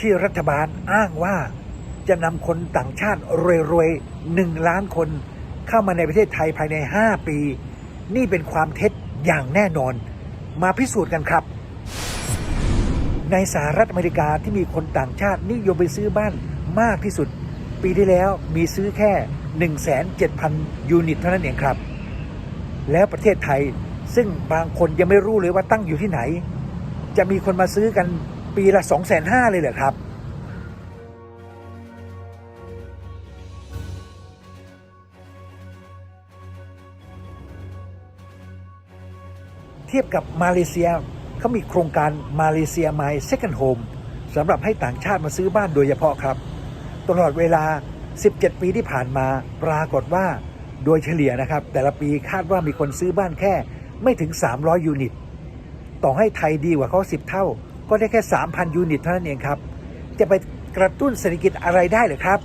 ที่รัฐบาลอ้างว่าจะนำคนต่างชาติรวยๆหนึ่งล้านคนเข้ามาในประเทศไทยภายใน 5 ปี นี่เป็นความเท็จอย่างแน่นอน มาพิสูจน์กันครับ ในสหรัฐอเมริกาที่มีคนต่างชาตินิยมไปซื้อบ้านมากที่สุด ปีที่แล้วมีซื้อแค่ 17,000 ยูนิตเท่านั้นเองครับ แล้วประเทศไทยซึ่งบางคนยังไม่รู้เลยว่าตั้งอยู่ที่ไหน จะมีคนมาซื้อกัน ปีละ 2 5 0 0 0เลยเหรอครับ เทียบกับมาเลเซียเขามีโครงการมาเลเซีย My Second Home สำหรับให้ต่างชาติมาซื้อบ้านโดยเฉพาะครับ ตลอดเวลา 17 ปีที่ผ่านมาปรากฏว่าโดยเฉลี่ยนะครับ แต่ละปีคาดว่ามีคนซื้อบ้านแค่ไม่ถึง 300 ยูนิต ต่อให้ไทยดีกว่าเขา 10 เท่า ก็ได้แค่ 3,000 ยูนิตเท่านั้นเองครับ จะไปกระตุ้นเศรษฐกิจอะไรได้หรือครับ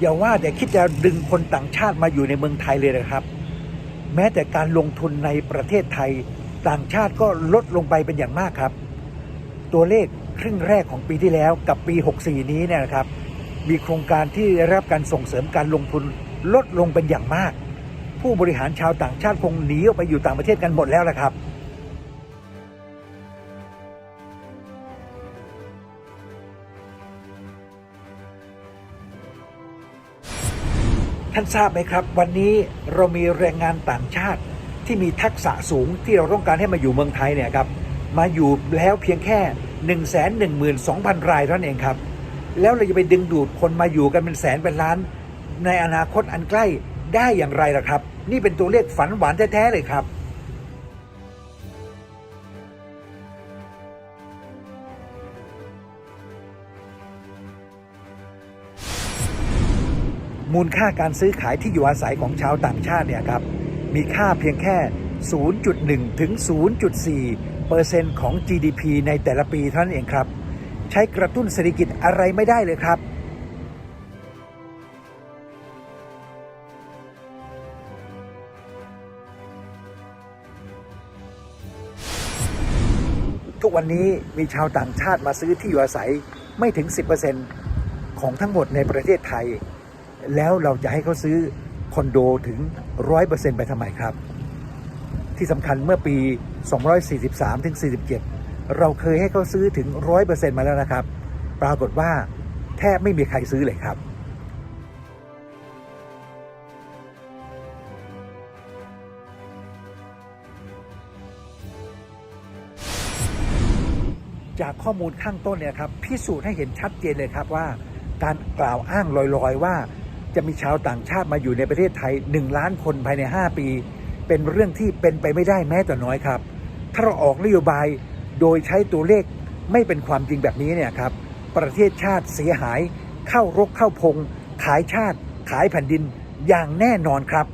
อย่าว่าแต่คิดจะดึงคนต่างชาติมาอยู่ในเมืองไทยเลยนะครับ แม้แต่การลงทุนในประเทศไทยต่างชาติก็ลดลงไปเป็นอย่างมากครับ ตัวเลขครึ่งแรกของปีที่แล้วกับปี 64 นี้เนี่ยนะครับ มีโครงการที่ได้รับการส่งเสริมการลงทุนลดลงเป็นอย่างมาก ผู้บริหารชาวต่างชาติคงหนีออกไปอยู่ต่างประเทศกันหมดแล้วละครับท่านทราบไหมครับ วันนี้เรามีแรงงานต่างชาติที่มีทักษะสูงที่เราต้องการให้มาอยู่เมืองไทยเนี่ยครับมาอยู่แล้วเพียงแค่ 1 1 2 0 0 0 รายเท่านั้นเองครับ แล้วเราจะไปดึงดูดคนมาอยู่กันเป็นแสนเป็นล้าน ในอนาคตอันใกล้ได้อย่างไรล่ะครับ นี่เป็นตัวเลขฝันหวานแท้ๆเลยครับมูลค่าการซื้อขายที่อยู่อาศัยของชาวต่างชาติเนี่ยครับ มีค่าเพียงแค่ 0.1 ถึง 0.4เปอร์เซ็นต์ของ GDP ในแต่ละปีเท่านั้นเองครับ ใช้กระตุ้นเศรษฐกิจอะไรไม่ได้เลยครับทุกวันนี้มีชาวต่างชาติมาซื้อที่อยู่อาศัยไม่ถึง 10%ของทั้งหมดในประเทศไทย แล้วเราจะให้เขาซื้อคอนโดถึง 100%ไปทำไมครับ ที่สำคัญเมื่อปี 243ถึง47 เราเคยให้เขาซื้อถึง100%มาแล้วนะครับ ปรากฏว่าแทบไม่มีใครซื้อเลยครับจากข้อมูลข้างต้นเนี่ยครับพิสูจน์ให้เห็นชัดเจนเลยครับว่า การกล่าวอ้างลอยๆ ว่า จะมีชาวต่างชาติมาอยู่ในประเทศไทย 1 ล้านคนภายใน 5 ปี เป็นเรื่องที่เป็นไปไม่ได้แม้แต่น้อยครับ ถ้าเราออกนโยบาย โดยใช้ตัวเลขไม่เป็นความจริงแบบนี้เนี่ยครับ ประเทศชาติเสียหาย เข้ารกเข้าพง ขายชาติ ขายแผ่นดินอย่างแน่นอนครับ